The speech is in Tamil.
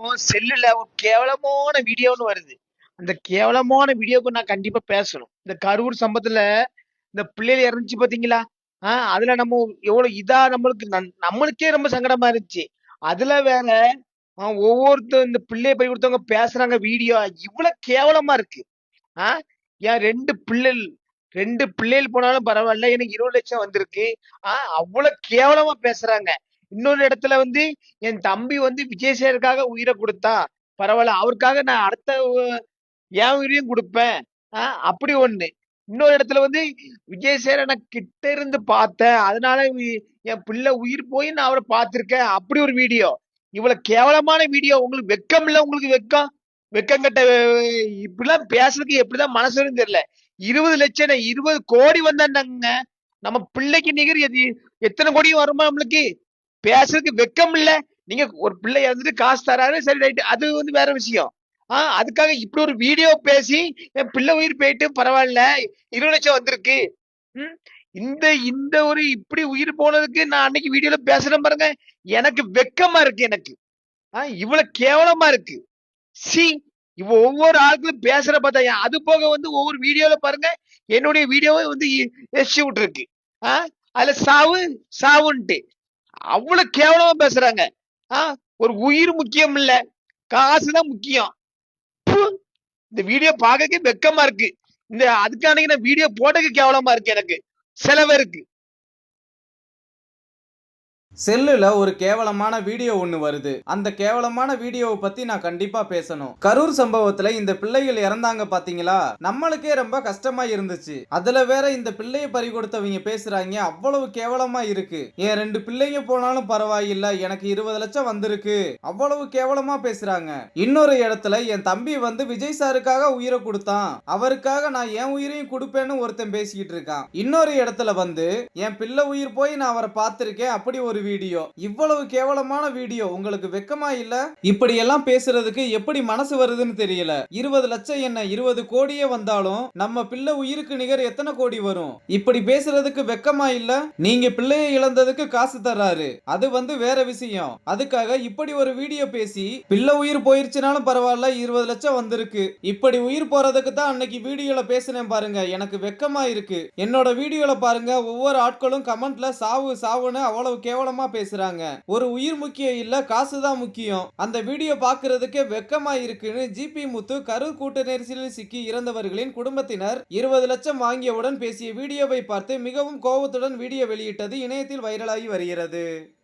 செல்லுல ஒரு கேவலமான வீடியோன்னு வருது. அந்த கேவலமான வீடியோக்கு நான் கண்டிப்பா பேசணும். இந்த கரூர் சம்பவத்துல இந்த பிள்ளைகள் இறந்துச்சு பாத்தீங்களா? ஆஹ் அதுல நம்ம எவ்வளவு இதா நம்மளுக்கு நன்- நம்மளுக்கே ரொம்ப சங்கடமா இருந்துச்சு. அதுல வேற ஒவ்வொருத்தர் இந்த பிள்ளைய போய் கொடுத்தவங்க பேசுறாங்க வீடியோ இவ்வளவு கேவலமா இருக்கு. ஆஹ் ஏன் ரெண்டு பிள்ளைகள் ரெண்டு பிள்ளைகள் போனாலும் பரவாயில்ல எனக்கு இருபது லட்சம் வந்திருக்கு. ஆஹ் அவ்வளவு கேவலமா பேசுறாங்க. இன்னொரு இடத்துல வந்து என் தம்பி வந்து விஜயசேகருக்காக உயிரை கொடுத்தா பரவாயில்ல அவருக்காக நான் அடுத்த என் உயிரையும் கொடுப்பேன். அப்படி ஒண்ணு. இன்னொரு இடத்துல வந்து விஜய் சேர நான் கிட்ட இருந்து பார்த்தேன். அதனால என் பிள்ளை உயிர் போய் நான் அவரை பார்த்திருக்கேன். அப்படி ஒரு வீடியோ. இவ்வளவு கேவலமான வீடியோ. உங்களுக்கு வெக்கம் இல்ல? உங்களுக்கு வெக்கம்? வெக்கம் கட்ட இப்படிலாம் பேசுறதுக்கு எப்படிதான் மனசுன்னு தெரியல. இருபது லட்சம் இருபது கோடி வந்தாங்க நம்ம பிள்ளைக்கு நிகர் எத்தனை கோடி வருமா நம்மளுக்கு? பேசுறதுக்கு வெக்கம் இல்ல நீங்க ஒரு பிள்ளை இறந்துட்டு காசு தராரு சரி ரைட் அது வந்து வேற விஷயம். ஆஹ் அதுக்காக இப்படி ஒரு வீடியோ பேசி என் பிள்ளை உயிர் போயிட்டு பரவாயில்ல இருபது லட்சம் வந்திருக்கு. ம், இந்த இந்த ஒரு இப்படி உயிர் போனதுக்கு நான் அன்னைக்கு வீடியோல பேசுறேன் பாருங்க. எனக்கு வெக்கமா இருக்கு எனக்கு. ஆஹ் இவ்வளவு கேவலமா இருக்கு. சி இவ ஒவ்வொரு ஆளுக்கும் பேசுற பார்த்தா ஏன் அது போக வந்து ஒவ்வொரு வீடியோல பாருங்க என்னுடைய வீடியோவை வந்து எச்சு விட்டுருக்கு. ஆஹ் அதுல சாவு சாவுன்ட்டு. அவ்வளவு கேவலமா பேசுறாங்க. ஆஹ் ஒரு உயிர் முக்கியம் இல்ல காசுதான் முக்கியம். இந்த வீடியோ பார்க்க வெக்கமா இருக்கு. இந்த அதுக்கான வீடியோ போட்டதுக்கு கேவலமா இருக்கு எனக்கு. செலவு இருக்கு. செல்லுல ஒரு கேவலமான வீடியோ ஒன்று வருது. அந்த கேவலமான வீடியோவை பத்தி நான் கண்டிப்பா பேசணும். கரூர் சம்பவத்துல இந்த பிள்ளைகள் இறந்தாங்க பாத்தீங்களா? நம்மளுக்கே ரொம்ப கஷ்டமா இருந்துச்சு. அதுல வேற இந்த பிள்ளைய பறி கொடுத்தவங்க பேசுறாங்க. அவ்வளவு கேவலமா இருக்கு. என் ரெண்டு பிள்ளைங்க போனாலும் பரவாயில்ல. எனக்கு இருபது லட்சம் வந்திருக்கு. அவ்வளவு கேவலமா பேசுறாங்க. இன்னொரு இடத்துல என் தம்பி வந்து விஜய் சாருக்காக உயிரை கொடுத்தான். அவருக்காக நான் என் உயிரையும் கொடுப்பேன்னு ஒருத்தன் பேசிக்கிட்டு இருக்கான். இன்னொரு இடத்துல வந்து என் பிள்ளை உயிர் போய் நான் அவரை பார்த்திருக்கேன். அப்படி ஒரு வீடியோ. இவ்வளவு கேவலமான வீடியோ உங்களுக்கு வெக்கமா இல்ல? இப்படி எல்லாம் பேசுறதுக்கு எப்படி மனசு வருதுன்னு தெரியல. இருபது லட்சம் என்ன இருபது கோடியே வந்தாலும் நம்ம பிள்ளை உயிருக்கு நிகர் எத்தனை கோடி வரும்? இப்படி பேசுறதுக்கு வெக்கமா இல்ல? நீங்க பிள்ளையை இழந்ததுக்கு காசு தர்றாரு. அது வந்து வேற விஷயம். அதுக்காக இப்படி ஒரு வீடியோ பேசி பிள்ளை உயிர் போயிருச்சுனாலும் பரவாயில்ல இருபது லட்சம் வந்திருக்கு. இப்படி உயிர் போறதுக்கு தான் அன்னைக்கு வீடியோல பேசினேன் பாருங்க. எனக்கு வெக்கமா இருக்கு. என்னோட வீடியோல பாருங்க. ஒவ்வொரு ஆட்களும் கமெண்ட்ல சாவு சாவுன்னு அவ்வளவு கேவலமா பேசுறாங்க. ஒரு உயிர் முக்கியம் இல்ல காசு தான் முக்கியம். அந்த வீடியோ பாக்குறதுக்கே வெக்கமா இருக்குன்னு ஜிபி முத்து கரூர் கூட்ட நெரிசலில் சிக்கி இறந்தவர்களின் குடும்பத்தினர் இருபது லட்சம் வாங்கியவுடன் பேசிய வீடியோவை பார்த்து மிகவும் கோபத்துடன் வீடியோ வெளியிட்டது இணையத்தில் வைரலாகி வருகிறது.